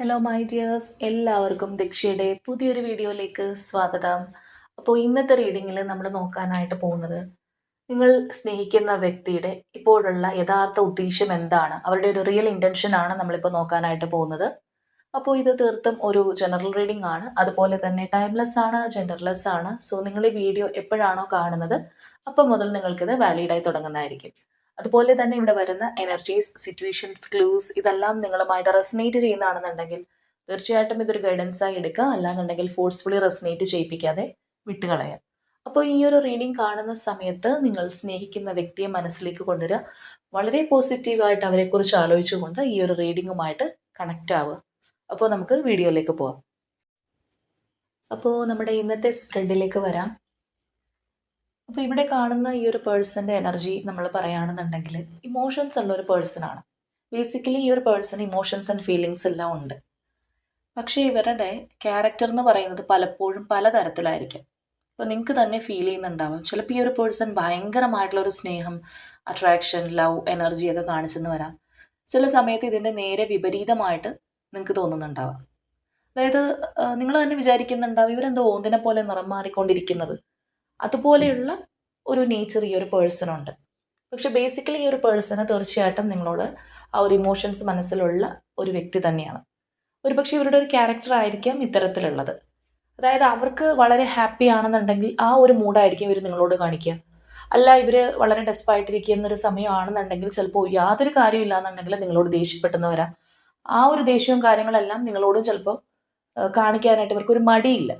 Hello my dears എല്ലാവർക്കും ദക്ഷയുടെ പുതിയൊരു വീഡിയോയിലേക്ക് സ്വാഗതം. അപ്പോൾ ഇന്നത്തെ റീഡിങ്ങിൽ നമ്മൾ നോക്കാനായിട്ട് പോകുന്നത് നിങ്ങൾ സ്നേഹിക്കുന്ന വ്യക്തിയുടെ ഇപ്പോഴുള്ള യഥാർത്ഥ ഉദ്ദേശം എന്താണ്? അവരുടെ ഒരു റിയൽ ഇന്റൻഷൻ ആണ് നമ്മളിപ്പോൾ നോക്കാനായിട്ട് പോകുന്നത്. അപ്പോൾ ഇത് തീർത്തും ഒരു ജനറൽ റീഡിംഗ് ആണ്. അതുപോലെ തന്നെ ടൈംലെസ് ആണ് ജെൻഡർലെസ് ആണ്. സോ നിങ്ങൾ ഈ വീഡിയോ എപ്പോഴാണോ കാണുന്നത് അപ്പം മുതൽ നിങ്ങൾക്കിത് വാലിഡായി തുടങ്ങുന്നതായിരിക്കും. അതുപോലെ തന്നെ ഇവിടെ വരുന്ന എനർജീസ് സിറ്റുവേഷൻസ് ക്ലൂസ് ഇതെല്ലാം നിങ്ങളുമായിട്ട് റെസനേറ്റ് ചെയ്യുന്നതാണെന്നുണ്ടെങ്കിൽ തീർച്ചയായിട്ടും ഇതൊരു ഗൈഡൻസായി എടുക്കുക. അല്ലാന്നുണ്ടെങ്കിൽ ഫോഴ്സ്ഫുള്ളി റെസനേറ്റ് ചെയ്യിപ്പിക്കാതെ വിട്ടുകളയുക അപ്പോൾ ഈ ഒരു റീഡിംഗ് കാണുന്ന സമയത്ത് നിങ്ങൾ സ്നേഹിക്കുന്ന വ്യക്തിയെ മനസ്സിലേക്ക് കൊണ്ടുവരിക. വളരെ പോസിറ്റീവായിട്ട് അവരെക്കുറിച്ച് ആലോചിച്ചുകൊണ്ട് ഈ ഒരു റീഡിങ്ങുമായിട്ട് കണക്റ്റ് ആവുക. അപ്പോൾ നമുക്ക് വീഡിയോയിലേക്ക് പോവാം. അപ്പോൾ നമ്മുടെ ഇന്നത്തെ സ്പ്രെഡിലേക്ക് വരാം. അപ്പോൾ ഇവിടെ കാണുന്ന ഈ ഒരു പേഴ്സന്റെ എനർജി നമ്മൾ പറയുകയാണെന്നുണ്ടെങ്കിൽ ഇമോഷൻസ് ഉള്ള ഒരു പേഴ്സൺ ആണ്. ബേസിക്കലി ഈ ഒരു പേഴ്സൺ ഇമോഷൻസ് ആൻഡ് ഫീലിങ്സ് എല്ലാം ഉണ്ട്. പക്ഷേ ഇവരുടെ ക്യാരക്ടർ എന്ന് പറയുന്നത് പലപ്പോഴും പലതരത്തിലായിരിക്കും. ഇപ്പോൾ നിങ്ങൾക്ക് തന്നെ ഫീൽ ചെയ്യുന്നുണ്ടാവും. ചിലപ്പോൾ ഈ ഒരു പേഴ്സൺ ഭയങ്കരമായിട്ടുള്ള ഒരു സ്നേഹം അട്രാക്ഷൻ ലവ് എനർജി ഒക്കെ കാണിച്ചെന്ന് വരാം. ചില സമയത്ത് ഇതിന്റെ നേരെ വിപരീതമായിട്ട് നിങ്ങൾക്ക് തോന്നുന്നുണ്ടാവാം. അതായത് നിങ്ങൾ തന്നെ വിചാരിക്കുന്നുണ്ടാവും ഇവരെന്തോ ഓന്തിനെ പോലെ നിറം മാറിക്കൊണ്ടിരിക്കുന്നത്. അതുപോലെയുള്ള ഒരു നേച്ചർ ഈ ഒരു പേഴ്സണുണ്ട് പക്ഷെ ബേസിക്കലി ഈ ഒരു പേഴ്സണ് തീർച്ചയായിട്ടും നിങ്ങളോട് ആ ഒരു ഇമോഷൻസ് മനസ്സിലുള്ള ഒരു വ്യക്തി തന്നെയാണ്. ഒരു പക്ഷേ ഇവരുടെ ഒരു ക്യാരക്ടർ ആയിരിക്കാം ഇത്തരത്തിലുള്ളത്. അതായത് അവർക്ക് വളരെ ഹാപ്പി ആണെന്നുണ്ടെങ്കിൽ ആ ഒരു മൂഡായിരിക്കും ഇവർ നിങ്ങളോട് കാണിക്കുക. അല്ല ഇവർ വളരെ ഡെസ്പായിട്ടിരിക്കുന്ന ഒരു സമയമാണെന്നുണ്ടെങ്കിൽ ചിലപ്പോൾ യാതൊരു കാര്യമില്ല എന്നുണ്ടെങ്കിൽ നിങ്ങളോട് ദേഷ്യപ്പെട്ടെന്ന് വരാം. ആ ഒരു ദേഷ്യവും കാര്യങ്ങളെല്ലാം നിങ്ങളോടും ചിലപ്പോൾ കാണിക്കാനായിട്ട് ഇവർക്കൊരു മടിയില്ല.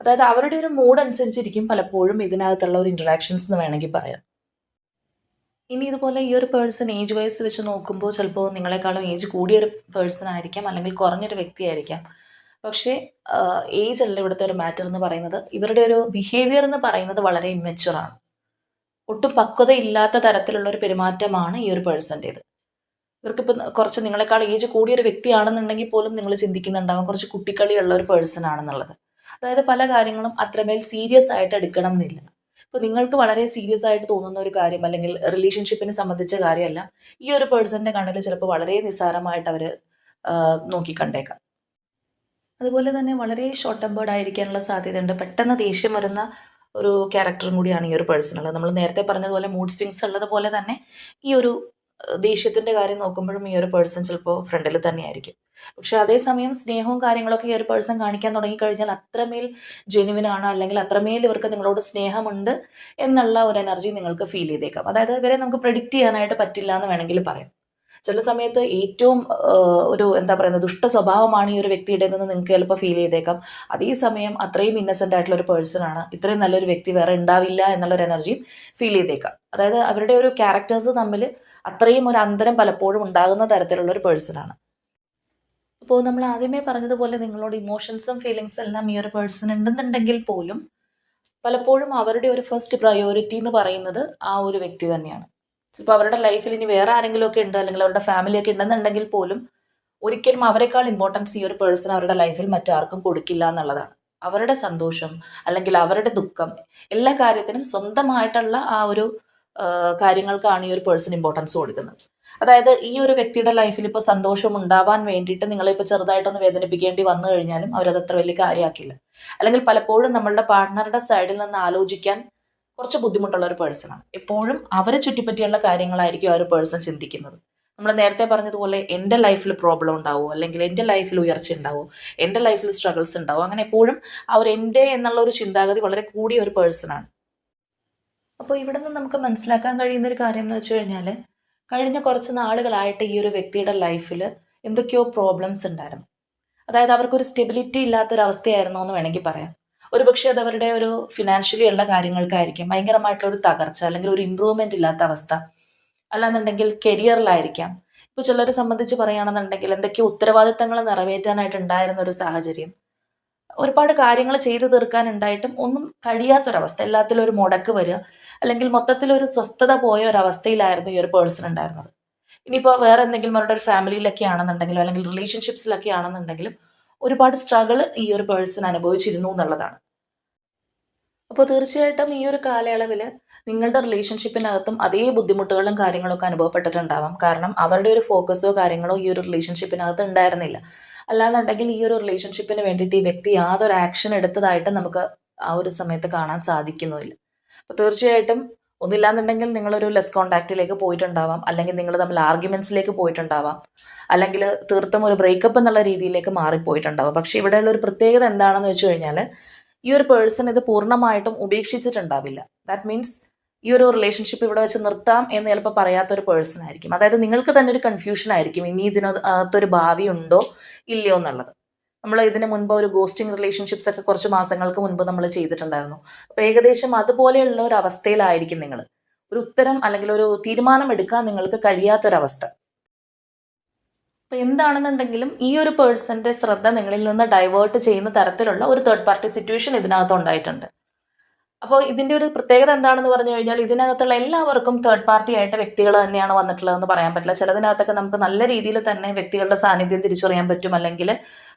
അതായത് അവരുടെ ഒരു മൂഡ് അനുസരിച്ചിരിക്കും പലപ്പോഴും ഇതിനകത്തുള്ള ഒരു ഇൻട്രാക്ഷൻസ് എന്ന് വേണമെങ്കിൽ പറയാം. ഇനി ഇതുപോലെ ഈ ഒരു പേഴ്സൺ ഏജ് വൈസ് വെച്ച് നോക്കുമ്പോൾ ചിലപ്പോൾ നിങ്ങളെക്കാളും ഏജ് കൂടിയൊരു പേഴ്സൺ ആയിരിക്കാം അല്ലെങ്കിൽ കുറഞ്ഞൊരു വ്യക്തിയായിരിക്കാം പക്ഷേ ഏജ് അല്ല ഇവിടുത്തെ ഒരു മാറ്റർ എന്ന് പറയുന്നത്. ഇവരുടെ ഒരു ബിഹേവിയർ എന്ന് പറയുന്നത് വളരെ ഇമ്മച്ചുറാണ് ഒട്ടും പക്വതയില്ലാത്ത തരത്തിലുള്ള ഒരു പെരുമാറ്റമാണ് ഈ ഒരു പേഴ്സന്റേത് ഇവർക്കിപ്പോൾ കുറച്ച് നിങ്ങളെക്കാൾ ഏജ് കൂടിയൊരു വ്യക്തിയാണെന്നുണ്ടെങ്കിൽ പോലും നിങ്ങൾ ചിന്തിക്കുന്നുണ്ടാവും കുറച്ച് കുട്ടിക്കളിയുള്ള ഒരു പേഴ്സൺ ആണെന്നുള്ളത്. അതായത് പല കാര്യങ്ങളും അത്രമേൽ സീരിയസ് ആയിട്ട് എടുക്കണം എന്നില്ല ഇപ്പോൾ നിങ്ങൾക്ക് വളരെ സീരിയസ് ആയിട്ട് തോന്നുന്ന ഒരു കാര്യം അല്ലെങ്കിൽ റിലേഷൻഷിപ്പിനെ സംബന്ധിച്ച കാര്യമല്ല. ഈ ഒരു പേഴ്സണിന്റെ കണ്ണിൽ ചിലപ്പോൾ വളരെ നിസ്സാരമായിട്ട് അവർ നോക്കിക്കണ്ടേക്കാം. അതുപോലെ തന്നെ വളരെ ഷോർട്ട് ടെമ്പേർഡ് ആയിരിക്കാനുള്ള സാധ്യതയുണ്ട്. പെട്ടെന്ന് ദേഷ്യം വരുന്ന ഒരു ക്യാരക്ടറും കൂടിയാണ് ഈ ഒരു പേഴ്സണുള്ളത് നമ്മൾ നേരത്തെ പറഞ്ഞതുപോലെ മൂഡ് സ്വിങ്സ് ഉള്ളതുപോലെ തന്നെ ഈ ഒരു ദേഷ്യത്തിന്റെ കാര്യം നോക്കുമ്പോഴും ഈ ഒരു പേഴ്സൺ ചിലപ്പോൾ ഫ്രണ്ടിൽ തന്നെയായിരിക്കും. പക്ഷെ അതേസമയം സ്നേഹവും കാര്യങ്ങളൊക്കെ ഈ ഒരു പേഴ്സൺ കാണിക്കാൻ തുടങ്ങിക്കഴിഞ്ഞാൽ അത്രമേൽ ജെനുവിനാണ് അല്ലെങ്കിൽ അത്രമേൽ ഇവർക്ക് നിങ്ങളോട് സ്നേഹമുണ്ട് എന്നുള്ള ഒരു എനർജി നിങ്ങൾക്ക് ഫീൽ ചെയ്തേക്കാം. അതായത് ഇവരെ നമുക്ക് പ്രെഡിക്റ്റ് ചെയ്യാനായിട്ട് പറ്റില്ല എന്ന് വേണമെങ്കിൽ പറയാം. ചില സമയത്ത് ഏറ്റവും ഒരു എന്താ പറയുന്നത് ദുഷ്ട സ്വഭാവമാണ് ഈ ഒരു വ്യക്തിയുടെ നിന്ന് നിങ്ങൾക്ക് ചിലപ്പോൾ ഫീൽ ചെയ്തേക്കാം. അതേസമയം അത്രയും ഇന്നസെന്റ് ആയിട്ടുള്ള ഒരു പേഴ്സൺ ആണ്. ഇത്രയും നല്ലൊരു വ്യക്തി വേറെ ഉണ്ടാവില്ല എന്നുള്ളൊരു എനർജിയും ഫീൽ ചെയ്തേക്കാം. അതായത് അവരുടെ ഒരു ക്യാരക്ടേഴ്സ് തമ്മിൽ അത്രയും ഒരു അന്തരം പലപ്പോഴും ഉണ്ടാകുന്ന തരത്തിലുള്ള ഒരു പേഴ്സണാണ് അപ്പോൾ നമ്മൾ ആദ്യമേ പറഞ്ഞതുപോലെ നിങ്ങളോട് ഇമോഷൻസും ഫീലിങ്സും എല്ലാം ഈ ഒരു പേഴ്സൺ ഉണ്ടെന്നുണ്ടെങ്കിൽ പോലും പലപ്പോഴും അവരുടെ ഒരു ഫസ്റ്റ് പ്രയോറിറ്റി എന്ന് പറയുന്നത് ആ ഒരു വ്യക്തി തന്നെയാണ്. ചിലപ്പോൾ അവരുടെ ലൈഫിൽ ഇനി വേറെ ആരെങ്കിലും ഒക്കെ ഉണ്ട്? അല്ലെങ്കിൽ അവരുടെ ഫാമിലിയൊക്കെ ഉണ്ടെന്നുണ്ടെങ്കിൽ പോലും ഒരിക്കലും അവരെക്കാൾ ഇമ്പോർട്ടൻസ് ഈ ഒരു പേഴ്സൺ അവരുടെ ലൈഫിൽ മറ്റാർക്കും കൊടുക്കില്ല എന്നുള്ളതാണ്. അവരുടെ സന്തോഷം അല്ലെങ്കിൽ അവരുടെ ദുഃഖം എല്ലാ കാര്യത്തിനും സ്വന്തമായിട്ടുള്ള ആ ഒരു കാര്യങ്ങൾക്കാണ് ഈ ഒരു പേഴ്സൺ ഇമ്പോർട്ടൻസ് കൊടുക്കുന്നത്. അതായത് ഈ ഒരു വ്യക്തിയുടെ ലൈഫിൽ ഇപ്പോൾ സന്തോഷം ഉണ്ടാവാൻ വേണ്ടിയിട്ട് നിങ്ങളെ ഇപ്പോൾ ചെറുതായിട്ടൊന്ന് വേദനിപ്പിക്കേണ്ടി വന്നു കഴിഞ്ഞാലും അവരത് അത്ര വലിയ കാര്യമാക്കില്ല. അല്ലെങ്കിൽ പലപ്പോഴും നമ്മളുടെ പാർട്ട്ണറുടെ സൈഡിൽ നിന്ന് ആലോചിക്കാൻ കുറച്ച് ബുദ്ധിമുട്ടുള്ള ഒരു പേഴ്സണാണ് എപ്പോഴും അവരെ ചുറ്റിപ്പറ്റിയുള്ള കാര്യങ്ങളായിരിക്കും ആ ഒരു പേഴ്സൺ ചിന്തിക്കുന്നത്. നമ്മൾ നേരത്തെ പറഞ്ഞതുപോലെ എന്റെ ലൈഫിൽ പ്രോബ്ലം ഉണ്ടാവുമോ അല്ലെങ്കിൽ എന്റെ ലൈഫിൽ ഉയർച്ച ഉണ്ടാവോ? എന്റെ ലൈഫിൽ സ്ട്രഗിൾസ് ഉണ്ടാവോ? അങ്ങനെ എപ്പോഴും അവർ എന്റെ എന്നുള്ള ഒരു ചിന്താഗതി വളരെ കൂടിയ ഒരു പേഴ്സണാണ് അപ്പോൾ ഇവിടെ നിന്ന് നമുക്ക് മനസ്സിലാക്കാൻ കഴിയുന്ന ഒരു കാര്യം എന്ന് വെച്ച് കഴിഞ്ഞാൽ കഴിഞ്ഞ കുറച്ച് നാളുകളായിട്ട് ഈ ഒരു വ്യക്തിയുടെ ലൈഫിൽ എന്തൊക്കെയോ പ്രോബ്ലംസ് ഉണ്ടായിരുന്നു. അതായത് അവർക്കൊരു സ്റ്റെബിലിറ്റി ഇല്ലാത്തൊരവസ്ഥയായിരുന്നു എന്ന് വേണമെങ്കിൽ പറയാം. ഒരു പക്ഷേ അത് അവരുടെ ഒരു ഫിനാൻഷ്യലി ഉള്ള കാര്യങ്ങൾക്കായിരിക്കും. ഭയങ്കരമായിട്ടുള്ള ഒരു തകർച്ച അല്ലെങ്കിൽ ഒരു ഇമ്പ്രൂവ്മെന്റ് ഇല്ലാത്ത അവസ്ഥ. അല്ലാന്നുണ്ടെങ്കിൽ കരിയറിലായിരിക്കാം ഇപ്പോൾ ചിലരെ സംബന്ധിച്ച് പറയുകയാണെന്നുണ്ടെങ്കിൽ എന്തൊക്കെയോ ഉത്തരവാദിത്തങ്ങൾ നിറവേറ്റാനായിട്ട് ഉണ്ടായിരുന്ന ഒരു സാഹചര്യം. ഒരുപാട് കാര്യങ്ങൾ ചെയ്തു തീർക്കാനുണ്ടായിട്ടും ഒന്നും കഴിയാത്തൊരവസ്ഥ. എല്ലാത്തിലും ഒരു മുടക്ക് വരിക. അല്ലെങ്കിൽ മൊത്തത്തിൽ ഒരു സ്വസ്ഥത പോയ ഒരു അവസ്ഥയിലായിരുന്നു ഈ ഒരു പേഴ്സൺ ഉണ്ടായിരുന്നത്. ഇനിയിപ്പോൾ വേറെ എന്തെങ്കിലും അവരുടെ ഒരു ഫാമിലിയിലൊക്കെ ആണെന്നുണ്ടെങ്കിലും അല്ലെങ്കിൽ റിലേഷൻഷിപ്സിലൊക്കെ ആണെന്നുണ്ടെങ്കിലും ഒരുപാട് സ്ട്രഗിൾ ഈ ഒരു പേഴ്സൺ അനുഭവിച്ചിരുന്നു എന്നുള്ളതാണ്. അപ്പോൾ തീർച്ചയായിട്ടും ഈ ഒരു കാലയളവിൽ നിങ്ങളുടെ റിലേഷൻഷിപ്പിനകത്തും അതേ ബുദ്ധിമുട്ടുകളും കാര്യങ്ങളൊക്കെ അനുഭവപ്പെട്ടിട്ടുണ്ടാവാം. കാരണം അവരുടെ ഒരു ഫോക്കസോ കാര്യങ്ങളോ ഈ ഒരു റിലേഷൻഷിപ്പിനകത്ത് ഉണ്ടായിരുന്നില്ല. അല്ലാന്നുണ്ടെങ്കിൽ ഈ ഒരു റിലേഷൻഷിപ്പിന് വേണ്ടിയിട്ട് ഈ വ്യക്തി യാതൊരു ആക്ഷൻ എടുത്തതായിട്ട് നമുക്ക് ആ ഒരു സമയത്ത് കാണാൻ സാധിക്കുന്നുമില്ല. അപ്പോൾ തീർച്ചയായിട്ടും ഒന്നില്ലാന്നുണ്ടെങ്കിൽ നിങ്ങളൊരു ലെസ് കോണ്ടാക്റ്റിലേക്ക് പോയിട്ടുണ്ടാവാം. അല്ലെങ്കിൽ നിങ്ങൾ തമ്മിൽ ആർഗ്യുമെന്റ്സിലേക്ക് പോയിട്ടുണ്ടാവാം. അല്ലെങ്കിൽ തീർത്തും ഒരു ബ്രേക്കപ്പ് എന്നുള്ള രീതിയിലേക്ക് മാറിപ്പോയിട്ടുണ്ടാവാം. പക്ഷേ ഇവിടെയുള്ള ഒരു പ്രത്യേകത എന്താണെന്ന് വെച്ച് കഴിഞ്ഞാൽ ഈ ഒരു പേഴ്സൺ ഇത് പൂർണമായിട്ടും ഉപേക്ഷിച്ചിട്ടുണ്ടാവില്ല. ദാറ്റ് മീൻസ് ഈ ഒരു റിലേഷൻഷിപ്പ് ഇവിടെ വെച്ച് നിർത്താം എന്ന് ചിലപ്പോൾ പറയാത്ത ഒരു പേഴ്സൺ ആയിരിക്കും. അതായത് നിങ്ങൾക്ക് തന്നെ ഒരു കൺഫ്യൂഷൻ ആയിരിക്കും. ഇനി ഇതിനകത്തൊരു ഭാവി ഉണ്ടോ? ഇല്ലയോ എന്നുള്ളത്. നമ്മൾ ഇതിന് മുൻപ് ഒരു ഗോസ്റ്റിംഗ് റിലേഷൻഷിപ്സ് ഒക്കെ കുറച്ച് മാസങ്ങൾക്ക് മുൻപ് നമ്മൾ ചെയ്തിട്ടുണ്ടായിരുന്നു. അപ്പോൾ ഏകദേശം അതുപോലെയുള്ള ഒരു അവസ്ഥയിലായിരിക്കും നിങ്ങൾ. ഒരു ഉത്തരം അല്ലെങ്കിൽ ഒരു തീരുമാനം എടുക്കാൻ നിങ്ങൾക്ക് കഴിയാത്തൊരവസ്ഥ. അപ്പോൾ എന്താണെന്നുണ്ടെങ്കിലും ഈ ഒരു പേഴ്സന്റെ ശ്രദ്ധ നിങ്ങളിൽ നിന്ന് ഡൈവേർട്ട് ചെയ്യുന്ന തരത്തിലുള്ള ഒരു തേർഡ് പാർട്ടി സിറ്റുവേഷൻ ഇതിനകത്ത് ഉണ്ടായിട്ടുണ്ട്. അപ്പോൾ ഇതിന്റെ ഒരു പ്രത്യേകത എന്താണെന്ന് പറഞ്ഞു കഴിഞ്ഞാൽ ഇതിനകത്തുള്ള എല്ലാവർക്കും തേർഡ് പാർട്ടി ആയിട്ട് വ്യക്തികൾ തന്നെയാണ് വന്നിട്ടുള്ളതെന്ന് പറയാൻ പറ്റില്ല. ചിലതിനകത്തൊക്കെ നമുക്ക് നല്ല രീതിയിൽ തന്നെ വ്യക്തികളുടെ സാന്നിധ്യം തിരിച്ചറിയാൻ പറ്റും. അല്ലെങ്കിൽ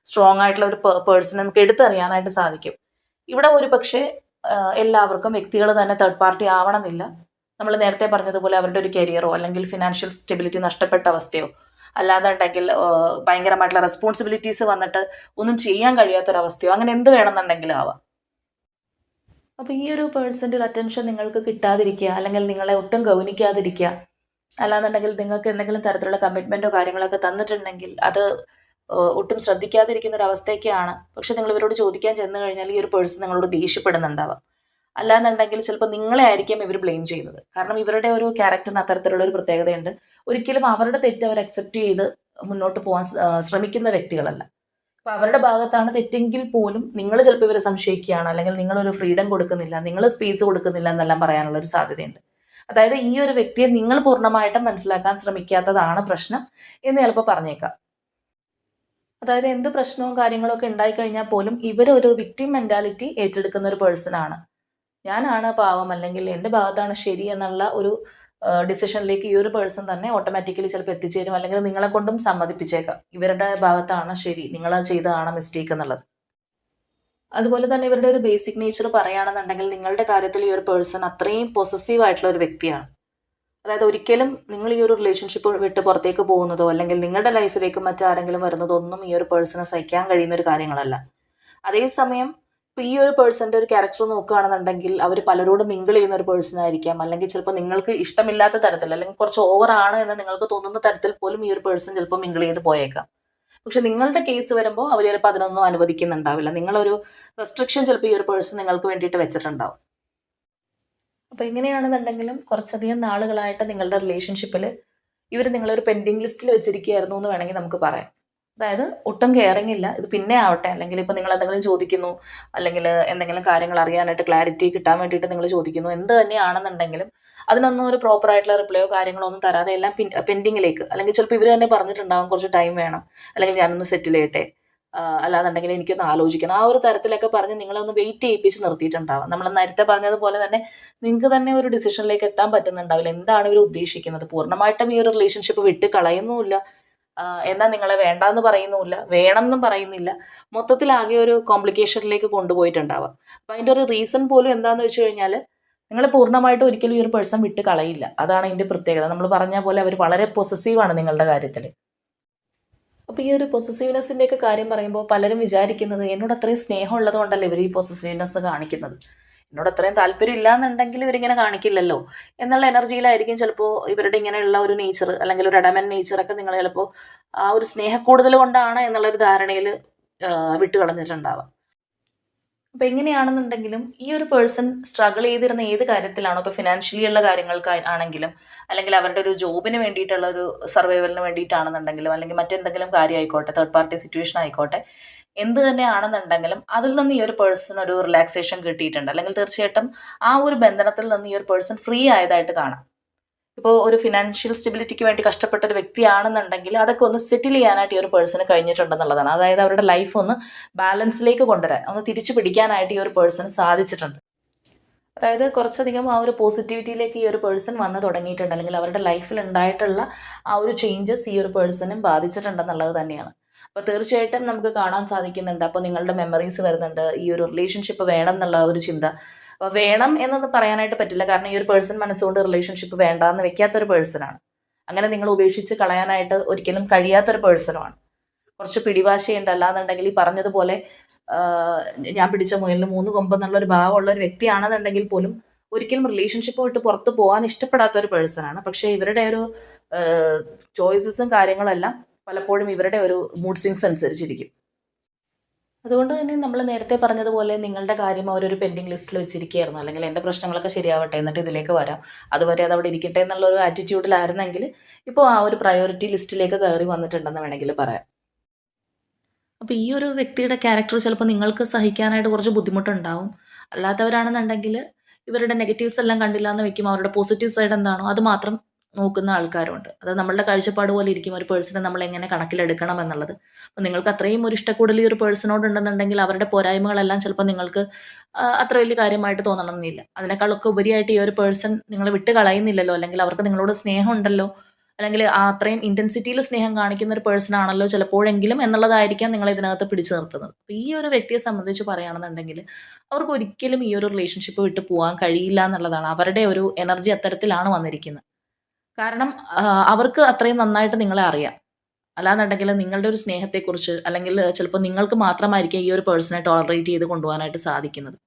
സ്ട്രോങ് ആയിട്ടുള്ള ഒരു പേഴ്സണെ നമുക്ക് എടുത്തറിയാനായിട്ട് സാധിക്കും. ഇവിടെ ഒരു പക്ഷേ എല്ലാവർക്കും വ്യക്തികൾ തന്നെ തേർഡ് പാർട്ടി ആവണമെന്നില്ല. നമ്മൾ നേരത്തെ പറഞ്ഞതുപോലെ അവരുടെ ഒരു കരിയറോ അല്ലെങ്കിൽ ഫിനാൻഷ്യൽ സ്റ്റെബിലിറ്റി നഷ്ടപ്പെട്ട അവസ്ഥയോ അല്ലാന്നുണ്ടെങ്കിൽ ഭയങ്കരമായിട്ടുള്ള റെസ്പോൺസിബിലിറ്റീസ് വന്നിട്ട് ഒന്നും ചെയ്യാൻ കഴിയാത്തൊരവസ്ഥയോ അങ്ങനെ എന്ത് വേണമെന്നുണ്ടെങ്കിലും ആവാം. അപ്പോൾ ഈ ഒരു പേഴ്സന്റെ ഒരു അറ്റൻഷൻ നിങ്ങൾക്ക് കിട്ടാതിരിക്കുക അല്ലെങ്കിൽ നിങ്ങളെ ഒട്ടും ഗൗനിക്കാതിരിക്കുക അല്ലാന്നുണ്ടെങ്കിൽ നിങ്ങൾക്ക് എന്തെങ്കിലും തരത്തിലുള്ള കമ്മിറ്റ്മെന്റോ കാര്യങ്ങളൊക്കെ തന്നിട്ടുണ്ടെങ്കിൽ അത് ഒട്ടും ശ്രദ്ധിക്കാതിരിക്കുന്ന ഒരു അവസ്ഥയൊക്കെയാണ്. പക്ഷെ നിങ്ങൾ ഇവരോട് ചോദിക്കാൻ ചെന്ന് കഴിഞ്ഞാൽ ഈ ഒരു പേഴ്സൺ നിങ്ങളോട് ദേഷ്യപ്പെടുന്നുണ്ടാവാം. അല്ലാന്നുണ്ടെങ്കിൽ ചിലപ്പോൾ നിങ്ങളെ ആയിരിക്കും ഇവർ ബ്ലെയിം ചെയ്യുന്നത്. കാരണം ഇവരുടെ ഒരു ക്യാരക്ടറിന് അത്തരത്തിലുള്ള ഒരു പ്രത്യേകതയുണ്ട്. ഒരിക്കലും അവരുടെ തെറ്റ് അവർ അക്സെപ്റ്റ് ചെയ്ത് മുന്നോട്ട് പോകാൻ ശ്രമിക്കുന്ന വ്യക്തികളല്ല. അപ്പോൾ അവരുടെ ഭാഗത്താണ് തെറ്റെങ്കിൽ പോലും നിങ്ങൾ ചിലപ്പോൾ ഇവരെ സംശയിക്കുകയാണ്. അല്ലെങ്കിൽ നിങ്ങളൊരു ഫ്രീഡം കൊടുക്കുന്നില്ല നിങ്ങൾ സ്പേസ് കൊടുക്കുന്നില്ല എന്നെല്ലാം പറയാനുള്ള ഒരു സാധ്യതയുണ്ട്. അതായത് ഈ ഒരു വ്യക്തിയെ നിങ്ങൾ പൂർണമായിട്ടും മനസ്സിലാക്കാൻ ശ്രമിക്കാത്തതാണ് പ്രശ്നം എന്ന് ചിലപ്പോൾ പറഞ്ഞേക്കാം. അതായത് എന്ത് പ്രശ്നവും കാര്യങ്ങളൊക്കെ ഉണ്ടായിക്കഴിഞ്ഞാൽ പോലും ഇവരൊരു വിക്ടിം മെന്റാലിറ്റി ഏറ്റെടുക്കുന്ന ഒരു പേഴ്സൺ ആണ്. ഞാനാണ് പാവം അല്ലെങ്കിൽ എന്റെ ഭാഗത്താണ് ശരി എന്നുള്ള ഒരു ഡിസിഷനിലേക്ക് ഈ ഒരു പേഴ്സൺ തന്നെ ഓട്ടോമാറ്റിക്കലി ചിലപ്പോൾ എത്തിച്ചേരും അല്ലെങ്കിൽ നിങ്ങളെ കൊണ്ടും സമ്മതിപ്പിച്ചേക്കാം. ഇവരുടെ ഭാഗത്താണ് ശരി നിങ്ങൾ ചെയ്തതാണ് മിസ്റ്റേക്ക് എന്നുള്ളത്. അതുപോലെ തന്നെ ഇവരുടെ ഒരു ബേസിക് നേച്ചർ പറയുകയാണെന്നുണ്ടെങ്കിൽ നിങ്ങളുടെ കാര്യത്തിൽ ഈ ഒരു പേഴ്സൺ അത്രയും പൊസസീവ് ആയിട്ടുള്ള ഒരു വ്യക്തിയാണ്. അതായത് ഒരിക്കലും നിങ്ങൾ ഈ ഒരു റിലേഷൻഷിപ്പ് വിട്ട് പുറത്തേക്ക് പോകുന്നതോ അല്ലെങ്കിൽ നിങ്ങളുടെ ലൈഫിലേക്ക് മറ്റാരെങ്കിലും വരുന്നതോ ഒന്നും ഈ ഒരു പേഴ്സണെ സഹിക്കാൻ കഴിയുന്ന ഒരു കാര്യങ്ങളല്ല. അതേസമയം ഇപ്പോൾ ഈ ഒരു പേഴ്സന്റെ ഒരു ക്യാരക്ടർ നോക്കുകയാണെന്നുണ്ടെങ്കിൽ അവർ പലരോടും മിങ്കിൾ ചെയ്യുന്ന ഒരു പേഴ്സൺ ആയിരിക്കാം. അല്ലെങ്കിൽ ചിലപ്പോൾ നിങ്ങൾക്ക് ഇഷ്ടമില്ലാത്ത തരത്തിൽ അല്ലെങ്കിൽ കുറച്ച് ഓവർ ആണ് എന്ന് നിങ്ങൾക്ക് തോന്നുന്ന തരത്തിൽ പോലും ഈ ഒരു പേഴ്സൺ ചിലപ്പോൾ മിങ്കിൾ ചെയ്ത് പോയേക്കാം. പക്ഷെ നിങ്ങളുടെ കേസ് വരുമ്പോൾ അവർ ചിലപ്പോൾ അതിനൊന്നും അനുവദിക്കുന്നുണ്ടാവില്ല. നിങ്ങളൊരു റെസ്ട്രിക്ഷൻ ചിലപ്പോൾ ഈ ഒരു പേഴ്സൺ നിങ്ങൾക്ക് വേണ്ടിയിട്ട് വെച്ചിട്ടുണ്ടാവും. അപ്പോൾ എങ്ങനെയാണെന്നുണ്ടെങ്കിലും കുറച്ചധികം നാളുകളായിട്ട് നിങ്ങളുടെ റിലേഷൻഷിപ്പിൽ ഇവർ നിങ്ങളൊരു പെൻഡിങ് ലിസ്റ്റിൽ വെച്ചിരിക്കുകയായിരുന്നു എന്ന് വേണമെങ്കിൽ നമുക്ക് പറയാം. അതായത് ഒട്ടും കെയറിങ് ഇല്ല. ഇത് പിന്നെ ആവട്ടെ. അല്ലെങ്കിൽ ഇപ്പോൾ നിങ്ങൾ എന്തെങ്കിലും ചോദിക്കുന്നു. അല്ലെങ്കിൽ എന്തെങ്കിലും കാര്യങ്ങൾ അറിയാനായിട്ട് ക്ലാരിറ്റി കിട്ടാൻ വേണ്ടിയിട്ട് നിങ്ങൾ ചോദിക്കുന്നു. എന്ത് തന്നെയാണെന്നുണ്ടെങ്കിലും അതിനൊന്നും ഒരു പ്രോപ്പർ ആയിട്ടുള്ള റിപ്ലൈയോ കാര്യങ്ങളോ ഒന്നും തരാതെ എല്ലാം പെൻഡിങ്ങിലേക്ക് അല്ലെങ്കിൽ ചിലപ്പോൾ ഇവർ തന്നെ പറഞ്ഞിട്ടുണ്ടാവും കുറച്ച് ടൈം വേണം. അല്ലെങ്കിൽ ഞാനൊന്ന് സെറ്റിൽ ചെയ്യട്ടെ. അല്ലാന്നുണ്ടെങ്കിൽ എനിക്കൊന്ന് ആലോചിക്കണം. ആ ഒരു തരത്തിലൊക്കെ പറഞ്ഞ് നിങ്ങളെ ഒന്ന് വെയിറ്റ് ചെയ്യിപ്പിച്ച് നിർത്തിയിട്ടുണ്ടാവാം. നമ്മൾ നേരത്തെ പറഞ്ഞതുപോലെ തന്നെ നിങ്ങൾക്ക് തന്നെ ഒരു ഡിസിഷനിലേക്ക് എത്താൻ പറ്റുന്നുണ്ടാവില്ല. എന്താണ് ഇവർ ഉദ്ദേശിക്കുന്നത്? പൂർണമായിട്ടും ഈ ഒരു റിലേഷൻഷിപ്പ് വിട്ട് കളയുന്നുമില്ല എന്നാൽ നിങ്ങളെ വേണ്ടാന്ന് പറയുന്നുമില്ല. വേണം എന്നും പറയുന്നില്ല. മൊത്തത്തിൽ ആകെ ഒരു കോംപ്ലിക്കേഷനിലേക്ക് കൊണ്ടുപോയിട്ടുണ്ടാവാം. അപ്പം അതിന്റെ ഒരു റീസൺ പോലും എന്താണെന്ന് വെച്ച് കഴിഞ്ഞാൽ നിങ്ങൾ പൂർണമായിട്ട് ഒരിക്കലും ഈ ഒരു പേഴ്സൺ വിട്ട് കളയില്ല അതാണ് അതിന്റെ പ്രത്യേകത. നമ്മൾ പറഞ്ഞ പോലെ അവർ വളരെ പൊസസീവാണ് നിങ്ങളുടെ കാര്യത്തിൽ അപ്പോൾ ഈ ഒരു പൊസസീവ്നെസ്സിന്റെ ഒക്കെ കാര്യം പറയുമ്പോൾ പലരും വിചാരിക്കുന്നത് എന്നോട് അത്രയും സ്നേഹം ഉള്ളത് കൊണ്ടല്ലേ ഇവർ ഈ പൊസസീവ്നെസ് കാണിക്കുന്നത്? എന്നോട് അത്രയും താല്പര്യം ഇല്ലാന്നുണ്ടെങ്കിൽ ഇവരിങ്ങനെ കാണിക്കില്ലല്ലോ. എന്നുള്ള എനർജിയിലായിരിക്കും ചിലപ്പോൾ ഇവരുടെ ഇങ്ങനെയുള്ള ഒരു നേച്ചർ അല്ലെങ്കിൽ ഒരു അഡമൻ നേച്ചറൊക്കെ നിങ്ങൾ ചിലപ്പോൾ ആ ഒരു സ്നേഹക്കൂടുതൽ കൊണ്ടാണ് എന്നുള്ളൊരു ധാരണയിൽ വിട്ട് കളഞ്ഞിട്ടുണ്ടാവാം അപ്പോൾ എങ്ങനെയാണെന്നുണ്ടെങ്കിലും ഈ ഒരു പേഴ്സൺ സ്ട്രഗിൾ ചെയ്തിരുന്ന ഏത് കാര്യത്തിലാണോ ഇപ്പോൾ ഫിനാൻഷ്യലി ഉള്ള കാര്യങ്ങൾക്ക് ആണെങ്കിലും അല്ലെങ്കിൽ അവരുടെ ഒരു ജോബിന് വേണ്ടിയിട്ടുള്ള ഒരു സർവൈവലിന് വേണ്ടിയിട്ടാണെന്നുണ്ടെങ്കിലും അല്ലെങ്കിൽ മറ്റെന്തെങ്കിലും കാര്യം ആയിക്കോട്ടെ തേർഡ് പാർട്ടി സിറ്റുവേഷൻ ആയിക്കോട്ടെ എന്ത് തന്നെയാണെന്നുണ്ടെങ്കിലും അതിൽ നിന്ന് ഈ ഒരു പേഴ്സൺ ഒരു റിലാക്സേഷൻ കിട്ടിയിട്ടുണ്ട്. അല്ലെങ്കിൽ തീർച്ചയായിട്ടും ആ ഒരു ബന്ധനത്തിൽ നിന്ന് ഈ ഒരു പേഴ്സൺ ഫ്രീ ആയതായിട്ട് കാണാം. ഇപ്പോൾ ഒരു ഫിനാൻഷ്യൽ സ്റ്റെബിലിറ്റിക്ക് വേണ്ടി കഷ്ടപ്പെട്ട ഒരു വ്യക്തിയാണെന്നുണ്ടെങ്കിൽ അതൊക്കെ ഒന്ന് സെറ്റിൽ ചെയ്യാനായിട്ട് ഈ ഒരു പേഴ്സൺ കഴിഞ്ഞിട്ടുണ്ടെന്നുള്ളതാണ്. അതായത് അവരുടെ ലൈഫ് ഒന്ന് ബാലൻസിലേക്ക് കൊണ്ടുവരാൻ ഒന്ന് തിരിച്ചു പിടിക്കാനായിട്ട് ഈ ഒരു പേഴ്സൺ സാധിച്ചിട്ടുണ്ട്. അതായത് കുറച്ചധികം ആ ഒരു പോസിറ്റിവിറ്റിയിലേക്ക് ഈ ഒരു പേഴ്സൺ വന്ന് തുടങ്ങിയിട്ടുണ്ട്. അല്ലെങ്കിൽ അവരുടെ ലൈഫിൽ ഉണ്ടായിട്ടുള്ള ആ ഒരു ചേഞ്ചസ് ഈ ഒരു പേഴ്സണും ബാധിച്ചിട്ടുണ്ടെന്നുള്ളത് തന്നെയാണ്. അപ്പോൾ തീർച്ചയായിട്ടും നമുക്ക് കാണാൻ സാധിക്കുന്നുണ്ട്. അപ്പോൾ നിങ്ങളുടെ മെമ്മറീസ് വരുന്നുണ്ട്. ഈ ഒരു റിലേഷൻഷിപ്പ് വേണം എന്നുള്ള ഒരു ചിന്ത. അപ്പോൾ വേണം എന്നൊന്നും പറയാനായിട്ട് പറ്റില്ല. കാരണം ഈ ഒരു പേഴ്സൺ മനസ്സുകൊണ്ട് റിലേഷൻഷിപ്പ് വേണ്ട വേണ്ടാന്ന് വെക്കാത്തൊരു പേഴ്സണാണ് അങ്ങനെ നിങ്ങൾ ഉപേക്ഷിച്ച് കളയാനായിട്ട് ഒരിക്കലും കഴിയാത്തൊരു പേഴ്സണുമാണ് കുറച്ച് പിടിവാശയുണ്ട്. അല്ലാന്നുണ്ടെങ്കിൽ ഈ പറഞ്ഞതുപോലെ ഞാൻ പിടിച്ച മുയലിന് മൂന്ന് കൊമ്പ് എന്നുള്ള ഒരു ഭാവമുള്ള ഒരു വ്യക്തിയാണെന്നുണ്ടെങ്കിൽ പോലും ഒരിക്കലും റിലേഷൻഷിപ്പ് വിട്ട് പുറത്ത് പോകാൻ ഇഷ്ടപ്പെടാത്ത ഒരു പേഴ്സണാണ് പക്ഷേ ഇവരുടെ ഒരു ചോയ്സസും കാര്യങ്ങളെല്ലാം പലപ്പോഴും ഇവരുടെ ഒരു മൂഡ് സ്വിങ്സ് അനുസരിച്ചിരിക്കും. അതുകൊണ്ട് തന്നെ നമ്മൾ നേരത്തെ പറഞ്ഞതുപോലെ നിങ്ങളുടെ കാര്യം അവരൊരു പെൻഡിങ് ലിസ്റ്റിൽ വെച്ചിരിക്കുകയായിരുന്നു. അല്ലെങ്കിൽ എന്റെ പ്രശ്നങ്ങളൊക്കെ ശരിയാവട്ടെ എന്നിട്ട് ഇതിലേക്ക് വരാം. അതുവരെ അത് അവിടെ ഇരിക്കട്ടെ എന്നുള്ള ഒരു ആറ്റിറ്റ്യൂഡിലായിരുന്നെങ്കിൽ ഇപ്പോൾ ആ ഒരു പ്രയോറിറ്റി ലിസ്റ്റിലേക്ക് കയറി വന്നിട്ടുണ്ടെന്ന് വേണമെങ്കിൽ പറയാം. അപ്പോൾ ഈ ഒരു വ്യക്തിയുടെ ക്യാരക്ടർ ചിലപ്പോൾ നിങ്ങൾക്ക് സഹിക്കാനായിട്ട് കുറച്ച് ബുദ്ധിമുട്ടുണ്ടാവും. അല്ലാത്തവരാണെന്നുണ്ടെങ്കിൽ ഇവരുടെ നെഗറ്റീവ്സ് എല്ലാം കണ്ടില്ല എന്ന് വെക്കും അവരുടെ പോസിറ്റീവ് സൈഡ് എന്താണോ അത് മാത്രം നോക്കുന്ന ആൾക്കാരുണ്ട്. അത് നമ്മളുടെ കാഴ്ചപ്പാട് പോലെ ഇരിക്കും. ഒരു പേഴ്സണെ നമ്മൾ എങ്ങനെ കണക്കിലെടുക്കണം എന്നുള്ളത്. അപ്പോൾ നിങ്ങൾക്ക് അത്രയും ഒരു ഇഷ്ടക്കൂടുതൽ ഈ ഒരു പേഴ്സണോട് ഉണ്ടെന്നുണ്ടെങ്കിൽ അവരുടെ പോരായ്മകളെല്ലാം ചിലപ്പോൾ നിങ്ങൾക്ക് അത്ര വലിയ കാര്യമായിട്ട് തോന്നണമെന്നില്ല. അതിനേക്കാളൊക്കെ ഉപരിയായിട്ട് ഈ ഒരു പേഴ്സൺ നിങ്ങളെ വിട്ട് കളയുന്നില്ലല്ലോ അല്ലെങ്കിൽ അവർക്ക് നിങ്ങളോട് സ്നേഹം ഉണ്ടല്ലോ അല്ലെങ്കിൽ അത്രയും ഇന്റൻസിറ്റിയിൽ സ്നേഹം കാണിക്കുന്ന ഒരു പേഴ്സൺ ആണല്ലോ ചിലപ്പോഴെങ്കിലും എന്നുള്ളതായിരിക്കാം നിങ്ങൾ ഇതിനകത്ത് പിടിച്ചു നിർത്തുന്നത്. അപ്പോൾ ഈ ഒരു വ്യക്തിയെ സംബന്ധിച്ച് പറയുകയാണെന്നുണ്ടെങ്കിൽ അവർക്ക് ഒരിക്കലും ഈ ഒരു റിലേഷൻഷിപ്പ് വിട്ട് പോകാൻ കഴിയില്ല എന്നുള്ളതാണ്. അവരുടെ ഒരു എനർജി അത്തരത്തിലാണ് വന്നിരിക്കുന്നത്. കാരണം അവർക്ക് അത്രയും നന്നായിട്ട് നിങ്ങളെ അറിയാം. അല്ലാന്നുണ്ടെങ്കിൽ നിങ്ങളുടെ ഒരു സ്നേഹത്തെക്കുറിച്ച് അല്ലെങ്കിൽ ചിലപ്പോൾ നിങ്ങൾക്ക് മാത്രമായിരിക്കും ഈ ഒരു പേഴ്സണെ ടോളറേറ്റ് ചെയ്ത് കൊണ്ടുപോകാനായിട്ട് സാധിക്കുന്നത്.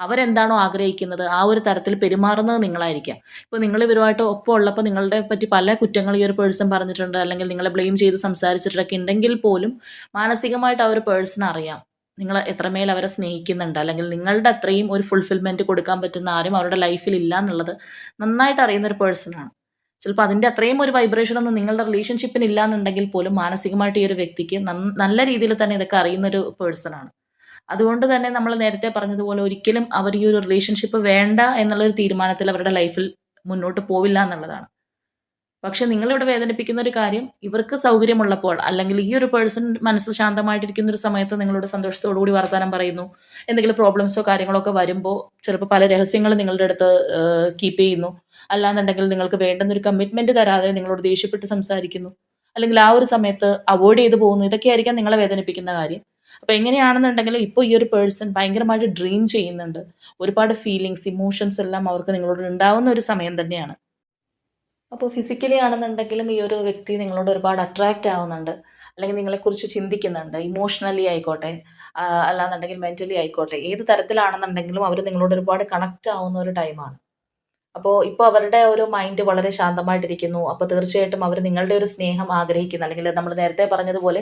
അവരെന്താണോ ആഗ്രഹിക്കുന്നത് ആ ഒരു തരത്തിൽ പെരുമാറുന്നത് നിങ്ങളായിരിക്കാം. ഇപ്പോൾ നിങ്ങൾ ഇവരുമായിട്ട് ഒപ്പം ഉള്ളപ്പോൾ നിങ്ങളുടെ പറ്റി പല കുറ്റങ്ങൾ ഈ ഒരു പേഴ്സൺ പറഞ്ഞിട്ടുണ്ട് അല്ലെങ്കിൽ നിങ്ങളെ ബ്ലെയിം ചെയ്ത് സംസാരിച്ചിട്ടൊക്കെ ഉണ്ടെങ്കിൽ പോലും മാനസികമായിട്ട് ആ ഒരു പേഴ്സൺ അറിയാം. നിങ്ങൾ എത്രമേൽ അവരെ സ്നേഹിക്കുന്നുണ്ട് അല്ലെങ്കിൽ നിങ്ങളുടെ അത്രയും ഒരു ഫുൾഫിൽമെന്റ് കൊടുക്കാൻ പറ്റുന്ന ആരും അവരുടെ ലൈഫിൽ ഇല്ല എന്നുള്ളത് നന്നായിട്ട് അറിയുന്ന ഒരു പേഴ്സണാണ് ചിലപ്പോൾ അതിന്റെ അത്രയും ഒരു വൈബ്രേഷൻ ഒന്നും നിങ്ങളുടെ റിലേഷൻഷിപ്പിന് ഇല്ല എന്നുണ്ടെങ്കിൽ പോലും മാനസികമായിട്ട് ഈ ഒരു വ്യക്തിക്ക് നല്ല രീതിയിൽ തന്നെ ഇതൊക്കെ അറിയുന്ന ഒരു പേഴ്സണാണ് അതുകൊണ്ട് തന്നെ നമ്മൾ നേരത്തെ പറഞ്ഞതുപോലെ ഒരിക്കലും അവർ ഈ ഒരു റിലേഷൻഷിപ്പ് വേണ്ട എന്നുള്ളൊരു തീരുമാനത്തിൽ അവരുടെ ലൈഫിൽ മുന്നോട്ട് പോവില്ല എന്നുള്ളതാണ്. പക്ഷെ നിങ്ങളിവിടെ വേദനിപ്പിക്കുന്ന ഒരു കാര്യം ഇവർക്ക് സൗകര്യമുള്ളപ്പോൾ അല്ലെങ്കിൽ ഈ ഒരു പേഴ്സൺ മനസ്സ് ശാന്തമായിട്ടിരിക്കുന്ന ഒരു സമയത്ത് നിങ്ങളോട് സന്തോഷത്തോടു കൂടി വർത്തമാനം പറയുന്നു എന്തെങ്കിലും പ്രോബ്ലംസോ കാര്യങ്ങളോ ഒക്കെ വരുമ്പോൾ ചിലപ്പോൾ പല രഹസ്യങ്ങൾ നിങ്ങളുടെ അടുത്ത് കീപ്പ് ചെയ്യുന്നു. അല്ലാന്നുണ്ടെങ്കിൽ നിങ്ങൾക്ക് വേണ്ടുന്ന ഒരു കമ്മിറ്റ്മെന്റ് തരാതെ നിങ്ങളോട് ദേഷ്യപ്പെട്ട് സംസാരിക്കുന്നു. അല്ലെങ്കിൽ ആ ഒരു സമയത്ത് അവോയ്ഡ് ചെയ്തു പോകുന്നു. ഇതൊക്കെയായിരിക്കാം നിങ്ങളെ വേദനിപ്പിക്കുന്ന കാര്യം. അപ്പോൾ എങ്ങനെയാണെന്നുണ്ടെങ്കിൽ ഇപ്പോൾ ഈ ഒരു പേഴ്സൺ ഭയങ്കരമായിട്ട് ഡ്രീം ചെയ്യുന്നുണ്ട്. ഒരുപാട് ഫീലിങ്സ് ഇമോഷൻസ് എല്ലാം അവർക്ക് നിങ്ങളോട് ഉണ്ടാവുന്ന ഒരു സമയം തന്നെയാണ്. അപ്പോൾ ഫിസിക്കലി ആണെന്നുണ്ടെങ്കിലും ഈ ഒരു വ്യക്തി നിങ്ങളോട് ഒരുപാട് അട്രാക്റ്റ് ആവുന്നുണ്ട്. അല്ലെങ്കിൽ നിങ്ങളെക്കുറിച്ച് ചിന്തിക്കുന്നുണ്ട്. ഇമോഷണലി ആയിക്കോട്ടെ അല്ലാന്നുണ്ടെങ്കിൽ മെന്റലി ആയിക്കോട്ടെ ഏത് തരത്തിലാണെന്നുണ്ടെങ്കിലും അവർ നിങ്ങളോട് ഒരുപാട് കണക്റ്റ് ആവുന്ന ഒരു ടൈമാണ് അപ്പോൾ ഇപ്പോൾ അവരുടെ ഒരു മൈൻഡ് വളരെ ശാന്തമായിട്ടിരിക്കുന്നു. അപ്പോൾ തീർച്ചയായിട്ടും അവർ നിങ്ങളുടെ ഒരു സ്നേഹം ആഗ്രഹിക്കുന്നു. അല്ലെങ്കിൽ നമ്മൾ നേരത്തെ പറഞ്ഞതുപോലെ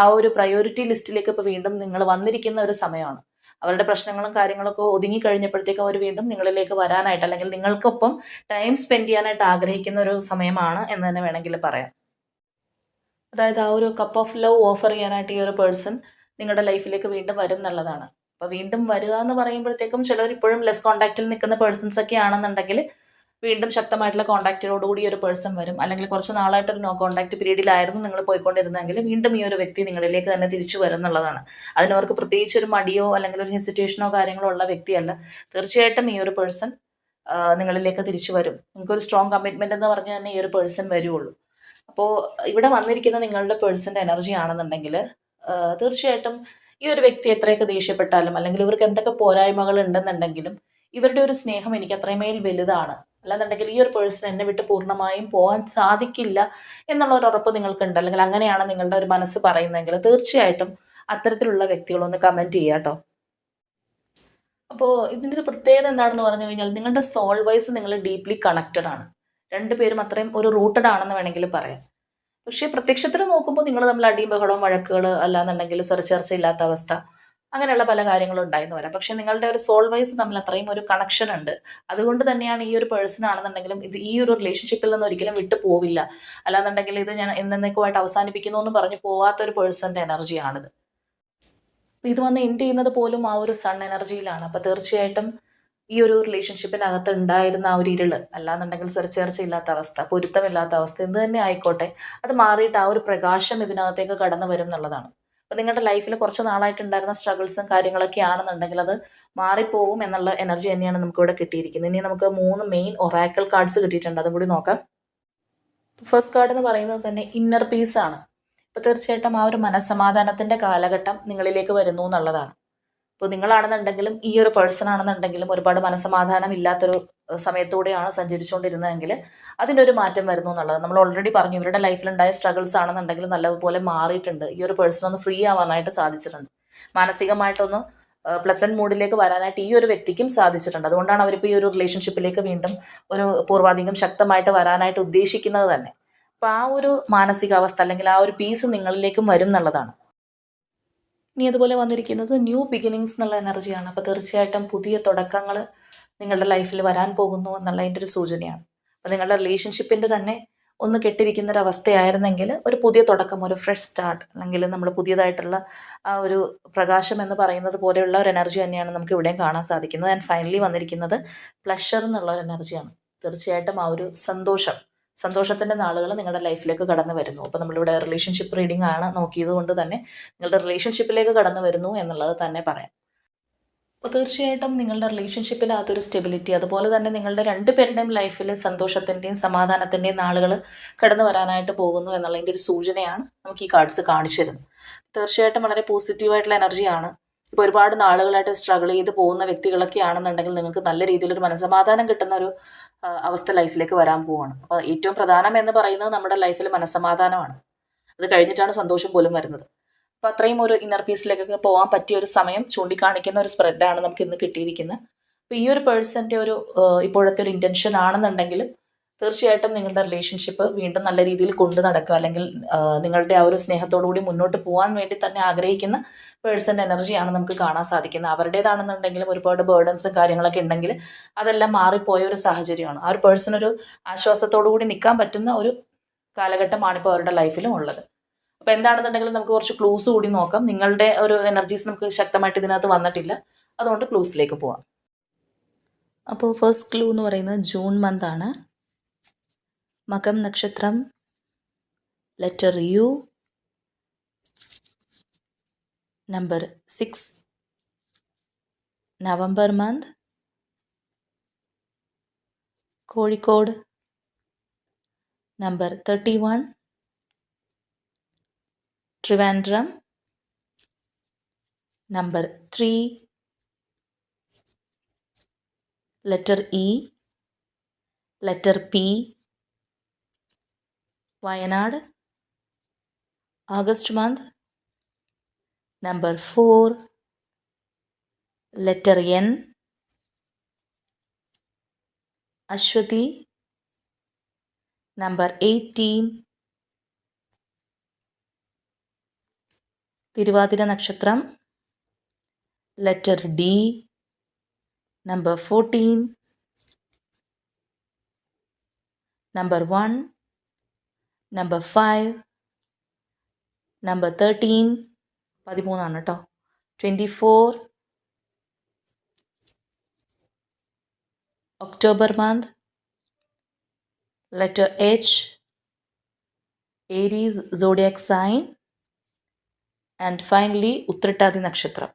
ആ ഒരു പ്രയോറിറ്റി ലിസ്റ്റിലേക്ക് ഇപ്പോൾ വീണ്ടും നിങ്ങൾ വന്നിരിക്കുന്ന ഒരു സമയമാണ്. അവരുടെ പ്രശ്നങ്ങളും കാര്യങ്ങളൊക്കെ ഒതുങ്ങി കഴിഞ്ഞപ്പോഴത്തേക്ക് അവർ വീണ്ടും നിങ്ങളിലേക്ക് വരാനായിട്ട് അല്ലെങ്കിൽ നിങ്ങൾക്കൊപ്പം ടൈം സ്പെൻഡ് ചെയ്യാനായിട്ട് ആഗ്രഹിക്കുന്ന ഒരു സമയമാണ് എന്ന് തന്നെ വേണമെങ്കിൽ പറയാം. അതായത് ആ ഒരു കപ്പ് ഓഫ് ലവ് ഓഫർ ചെയ്യാനായിട്ട് ഈ ഒരു പേഴ്സൺ നിങ്ങളുടെ ലൈഫിലേക്ക് വീണ്ടും വരും എന്നുള്ളതാണ്. അപ്പോൾ വീണ്ടും വരിക എന്ന് പറയുമ്പോഴത്തേക്കും ചിലർ ഇപ്പോഴും ലെസ് കോണ്ടാക്റ്റിൽ നിൽക്കുന്ന പേഴ്സൺസ് ഒക്കെ ആണെന്നുണ്ടെങ്കിൽ വീണ്ടും ശക്തമായിട്ടുള്ള കോണ്ടാക്റ്റിനോടുകൂടി ഒരു പേഴ്സൺ വരും. അല്ലെങ്കിൽ കുറച്ച് നാളായിട്ട് ഒരു നോ കോണ്ടാക്ട് പീരീഡിലായിരുന്നു നിങ്ങൾ പോയിക്കൊണ്ടിരുന്നെങ്കിൽ വീണ്ടും ഈ ഒരു വ്യക്തി നിങ്ങളിലേക്ക് തന്നെ തിരിച്ചു വരും എന്നുള്ളതാണ് അതിനവർക്ക് പ്രത്യേകിച്ച് ഒരു മടിയോ അല്ലെങ്കിൽ ഒരു ഹെസിറ്റേഷനോ കാര്യങ്ങളോ ഉള്ള വ്യക്തിയല്ല. തീർച്ചയായിട്ടും ഈ ഒരു പേഴ്സൺ നിങ്ങളിലേക്ക് തിരിച്ചു വരും. നിങ്ങൾക്കൊരു സ്ട്രോങ് കമ്മിറ്റ്മെന്റ് എന്ന് പറഞ്ഞ് തന്നെ ഈ ഒരു പേഴ്സൺ വരുള്ളൂ അപ്പോൾ ഇവിടെ വന്നിരിക്കുന്ന നിങ്ങളുടെ പേഴ്സന്റെ എനർജി ആണെന്നുണ്ടെങ്കിൽ തീർച്ചയായിട്ടും ഈ ഒരു വ്യക്തി എത്രയൊക്കെ ദേഷ്യപ്പെട്ടാലും അല്ലെങ്കിൽ ഇവർക്ക് എന്തൊക്കെ പോരായ്മകൾ ഉണ്ടെന്നുണ്ടെങ്കിലും ഇവരുടെ ഒരു സ്നേഹം എനിക്ക് അത്രമേൽ വലുതാണ്. അല്ലാന്നുണ്ടെങ്കിൽ ഈ ഒരു പേഴ്സൺ എന്നെ വിട്ട് പൂർണമായും പോകാൻ സാധിക്കില്ല എന്നുള്ള ഒരു ഉറപ്പ് നിങ്ങൾക്കുണ്ട്. അല്ലെങ്കിൽ അങ്ങനെയാണ് നിങ്ങളുടെ ഒരു മനസ്സ് പറയുന്നതെങ്കിൽ തീർച്ചയായിട്ടും അത്തരത്തിലുള്ള വ്യക്തികളൊന്ന് കമന്റ് ചെയ്യുക കേട്ടോ. അപ്പോൾ ഇതിന്റെ ഒരു പ്രത്യേകത എന്താണെന്ന് പറഞ്ഞു കഴിഞ്ഞാൽ നിങ്ങളുടെ സോൾ വൈസ് നിങ്ങൾ ഡീപ്ലി കണക്റ്റഡ് ആണ്. രണ്ടുപേരും അത്രയും ഒരു റൂട്ടഡ് ആണെന്ന് വേണമെങ്കിൽ പറയാം. പക്ഷേ പ്രത്യക്ഷത്തിൽ നോക്കുമ്പോൾ നിങ്ങൾ തമ്മിൽ അടിയും ബഹളവും വഴക്കുകൾ അല്ലാന്നുണ്ടെങ്കിൽ സ്വരച്ചേർച്ച ഇല്ലാത്ത അവസ്ഥ. അങ്ങനെയുള്ള പല കാര്യങ്ങളും ഉണ്ടായെന്ന് വരാം. പക്ഷെ നിങ്ങളുടെ ഒരു സോൾ വൈസ് തമ്മിൽ അത്രയും ഒരു കണക്ഷൻ ഉണ്ട്. അതുകൊണ്ട് തന്നെയാണ് ഈ ഒരു പേഴ്സൺ ആണെന്നുണ്ടെങ്കിലും ഇത് ഈ ഒരു റിലേഷൻഷിപ്പിൽ നിന്ന് ഒരിക്കലും വിട്ടു പോവില്ല. അല്ലാന്നുണ്ടെങ്കിൽ ഇത് ഞാൻ എന്നേക്കുമായിട്ട് അവസാനിപ്പിക്കുന്നു എന്ന് പറഞ്ഞു പോവാത്ത ഒരു പേഴ്സന്റെ എനർജിയാണിത് അപ്പോൾ ഇത് വന്ന് എൻഡ് ചെയ്യുന്നത് പോലും ആ ഒരു സൺ എനർജിയിലാണ് അപ്പൊ തീർച്ചയായിട്ടും ഈ ഒരു റിലേഷൻഷിപ്പിനകത്ത് ഉണ്ടായിരുന്ന ആ ഒരു ഇരുൾ അല്ലാന്നുണ്ടെങ്കിൽ സ്വരച്ചേർച്ച ഇല്ലാത്ത അവസ്ഥ പൊരുത്തമില്ലാത്ത അവസ്ഥ എന്ത് തന്നെ ആയിക്കോട്ടെ അത് മാറിയിട്ട് ആ ഒരു പ്രകാശം ഇതിനകത്തേക്ക് കടന്നു വരും എന്നുള്ളതാണ്. അപ്പോൾ നിങ്ങളുടെ ലൈഫിൽ കുറച്ച് നാളായിട്ടുണ്ടായിരുന്ന സ്ട്രഗിൾസും കാര്യങ്ങളൊക്കെ ആണെന്നുണ്ടെങ്കിൽ അത് മാറിപ്പോകും എന്നുള്ള എനർജി തന്നെയാണ് നമുക്കിവിടെ കിട്ടിയിരിക്കുന്നത്. ഇനി നമുക്ക് മൂന്ന് മെയിൻ ഒറാക്കൽ കാർഡ്സ് കിട്ടിയിട്ടുണ്ട്. അതും കൂടി നോക്കാം. ഫസ്റ്റ് കാർഡ് എന്ന് പറയുന്നത് തന്നെ ഇന്നർ പീസ് ആണ് തീർച്ചയായിട്ടും ആ ഒരു മനസ്സമാധാനത്തിന്റെ കാലഘട്ടം നിങ്ങളിലേക്ക് വരുന്നു എന്നുള്ളതാണ്. ഇപ്പോൾ നിങ്ങളാണെന്നുണ്ടെങ്കിലും ഈ ഒരു പേഴ്സൺ ആണെന്നുണ്ടെങ്കിലും ഒരുപാട് മനസ്സമാധാനം ഇല്ലാത്തൊരു സമയത്തൂടെയാണ് സഞ്ചരിച്ചുകൊണ്ടിരുന്നതെങ്കിൽ അതിന്റെ ഒരു മാറ്റം വരുന്നു എന്നുള്ളത്. നമ്മൾ ഓൾറെഡി പറഞ്ഞു ഇവരുടെ ലൈഫിലുണ്ടായ സ്ട്രഗിൾസ് ആണെന്നുണ്ടെങ്കിൽ നല്ലപോലെ മാറിയിട്ടുണ്ട്. ഈ ഒരു പേഴ്സൺ ഒന്ന് ഫ്രീ ആവാനായിട്ട് സാധിച്ചിട്ടുണ്ട്. മാനസികമായിട്ടൊന്ന് പ്ലസന്റ് മൂഡിലേക്ക് വരാനായിട്ട് ഈ ഒരു വ്യക്തിക്കും സാധിച്ചിട്ടുണ്ട്. അതുകൊണ്ടാണ് അവരിപ്പോൾ ഈ ഒരു റിലേഷൻഷിപ്പിലേക്ക് വീണ്ടും ഒരു പൂർവാധികം ശക്തമായിട്ട് വരാനായിട്ട് ഉദ്ദേശിക്കുന്നത് തന്നെ. അപ്പോൾ ആ ഒരു മാനസികാവസ്ഥ അല്ലെങ്കിൽ ആ ഒരു പീസ് നിങ്ങളിലേക്കും വരും എന്നുള്ളതാണ്. ഇനി അതുപോലെ വന്നിരിക്കുന്നത് ന്യൂ ബിഗിനിങ്സ് എന്നുള്ള എനർജിയാണ് അപ്പോൾ തീർച്ചയായിട്ടും പുതിയ തുടക്കങ്ങൾ നിങ്ങളുടെ ലൈഫിൽ വരാൻ പോകുന്നു എന്നുള്ളതിന്റെ ഒരു സൂചനയാണ്. അപ്പോൾ നിങ്ങളുടെ റിലേഷൻഷിപ്പിന്റെ തന്നെ ഒന്ന് കെട്ടിരിക്കുന്ന ഒരു അവസ്ഥയായിരുന്നെങ്കിൽ ഒരു പുതിയ തുടക്കം ഒരു ഫ്രഷ് സ്റ്റാർട്ട് അല്ലെങ്കിൽ നമ്മൾ പുതിയതായിട്ടുള്ള ആ ഒരു പ്രകാശം എന്ന് പറയുന്നത് പോലെയുള്ള ഒരു എനർജി തന്നെയാണ് നമുക്ക് ഇവിടെയും കാണാൻ സാധിക്കുന്നത്. ആൻഡ് ഫൈനലി വന്നിരിക്കുന്നത് പ്ലഷർ എന്നുള്ള ഒരു എനർജിയാണ് തീർച്ചയായിട്ടും ആ ഒരു സന്തോഷം സന്തോഷത്തിന്റെ നാളുകൾ നിങ്ങളുടെ ലൈഫിലേക്ക് കടന്നു വരുന്നു. അപ്പോൾ നമ്മളിവിടെ റിലേഷൻഷിപ്പ് റീഡിംഗ് ആണ് നോക്കിയത് കൊണ്ട് തന്നെ നിങ്ങളുടെ റിലേഷൻഷിപ്പിലേക്ക് കടന്നു വരുന്നു എന്നുള്ളത് തന്നെ പറയാം. അപ്പോൾ തീർച്ചയായിട്ടും നിങ്ങളുടെ റിലേഷൻഷിപ്പിനകത്തൊരു സ്റ്റെബിലിറ്റി അതുപോലെ തന്നെ നിങ്ങളുടെ രണ്ട് പേരുടെയും ലൈഫിൽ സന്തോഷത്തിന്റെയും സമാധാനത്തിന്റെയും നാളുകൾ കടന്നു വരാനായിട്ട് പോകുന്നു എന്നുള്ളതിന്റെ ഒരു സൂചനയാണ് നമുക്ക് ഈ കാർഡ്സ് കാണിച്ചു തരുന്നത്. തീർച്ചയായിട്ടും വളരെ പോസിറ്റീവായിട്ടുള്ള എനർജിയാണ് ഇപ്പോൾ ഒരുപാട് നാളുകളായിട്ട് സ്ട്രഗിൾ ചെയ്ത് പോകുന്ന വ്യക്തികളൊക്കെ ആണെന്നുണ്ടെങ്കിൽ നിങ്ങൾക്ക് നല്ല രീതിയിലൊരു മനസ്സമാധാനം കിട്ടുന്ന ഒരു അവസ്ഥ ലൈഫിലേക്ക് വരാൻ പോവാണ്. അപ്പോൾ ഏറ്റവും പ്രധാനം എന്ന് പറയുന്നത് നമ്മുടെ ലൈഫിൽ മനസ്സമാധാനമാണ്. അത് കഴിഞ്ഞിട്ടാണ് സന്തോഷം പോലും വരുന്നത്. അപ്പോൾ അത്രയും ഒരു ഇന്നർ പീസിലേക്കൊക്കെ പോകാൻ പറ്റിയ ഒരു സമയം ചൂണ്ടിക്കാണിക്കുന്ന ഒരു സ്പ്രെഡാണ് നമുക്ക് ഇന്ന് കിട്ടിയിരിക്കുന്നത്. അപ്പോൾ ഈ ഒരു പേഴ്സന്റെ ഒരു ഇപ്പോഴത്തെ ഒരു ഇന്റൻഷൻ ആണെന്നുണ്ടെങ്കിൽ തീർച്ചയായിട്ടും നിങ്ങളുടെ റിലേഷൻഷിപ്പ് വീണ്ടും നല്ല രീതിയിൽ കൊണ്ടു നടക്കുക. അല്ലെങ്കിൽ നിങ്ങളുടെ ആ ഒരു സ്നേഹത്തോടു കൂടി മുന്നോട്ട് പോകാൻ വേണ്ടി തന്നെ ആഗ്രഹിക്കുന്ന പേഴ്സന്റെ എനർജിയാണ് നമുക്ക് കാണാൻ സാധിക്കുന്നത്. അവരുടേതാണെന്നുണ്ടെങ്കിലും ഒരുപാട് ബേർഡൻസും കാര്യങ്ങളൊക്കെ ഉണ്ടെങ്കിൽ അതെല്ലാം മാറിപ്പോയ ഒരു സാഹചര്യമാണ്. ആ ഒരു പേഴ്സൺ ഒരു ആശ്വാസത്തോടു കൂടി നിൽക്കാൻ പറ്റുന്ന ഒരു കാലഘട്ടമാണ് ഇപ്പോൾ അവരുടെ ലൈഫിലും ഉള്ളത്. അപ്പോൾ എന്താണെന്നുണ്ടെങ്കിലും നമുക്ക് കുറച്ച് ക്ലൂസ് കൂടി നോക്കാം. നിങ്ങളുടെ ഒരു എനർജീസ് നമുക്ക് ശക്തമായിട്ട് ഇതിനകത്ത് വന്നിട്ടില്ല. അതുകൊണ്ട് ക്ലൂസിലേക്ക് പോവാം. അപ്പോൾ ഫസ്റ്റ് ക്ലൂ എന്ന് പറയുന്നത് ജൂൺ മന്ത് ആണ്. മകം നക്ഷത്രം letter U number six November month Kozhikode number thirty one Trivandrum number three letter E letter P Wayanad August month number four letter N Ashwathi number eighteen Thiruvathira നക്ഷത്രം letter D number fourteen number one number five number thirteen പതിമൂന്നാണ് കേട്ടോ twenty four October month letter H Aries zodiac sign and finally Uthrattathi നക്ഷത്രം.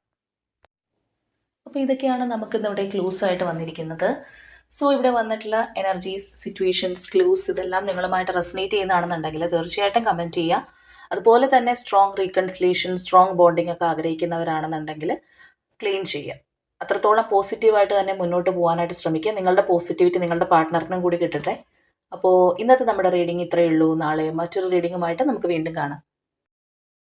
അപ്പോൾ ഇതൊക്കെയാണ് നമുക്ക് നമ്മുടെ clues ആയിട്ട് വന്നിരിക്കുന്നത്. So ഇവിടെ വന്നിട്ടുള്ള എനർജീസ് സിറ്റുവേഷൻസ് ക്ലൂസ് ഇതെല്ലാം നിങ്ങളുമായിട്ട് റെസനേറ്റ് ചെയ്യുന്നതാണെന്നുണ്ടെങ്കിൽ തീർച്ചയായിട്ടും കമന്റ് ചെയ്യുക. അതുപോലെ തന്നെ സ്ട്രോങ് റീകൺസിലേഷൻ സ്ട്രോങ് ബോണ്ടിങ് ഒക്കെ ആഗ്രഹിക്കുന്നവരാണെന്നുണ്ടെങ്കിൽ ക്ലീൻ ചെയ്യുക. അത്രത്തോളം പോസിറ്റീവായിട്ട് തന്നെ മുന്നോട്ട് പോകാനായിട്ട് ശ്രമിക്കുക. നിങ്ങളുടെ പോസിറ്റിവിറ്റി നിങ്ങളുടെ പാർട്ട്ണറിനും കൂടി കിട്ടട്ടെ. അപ്പോൾ ഇന്നത്തെ നമ്മുടെ റീഡിംഗ് ഇത്രയേ ഉള്ളൂ. നാളെ മറ്റൊരു റീഡിങ്ങുമായിട്ട് നമുക്ക് വീണ്ടും കാണാം.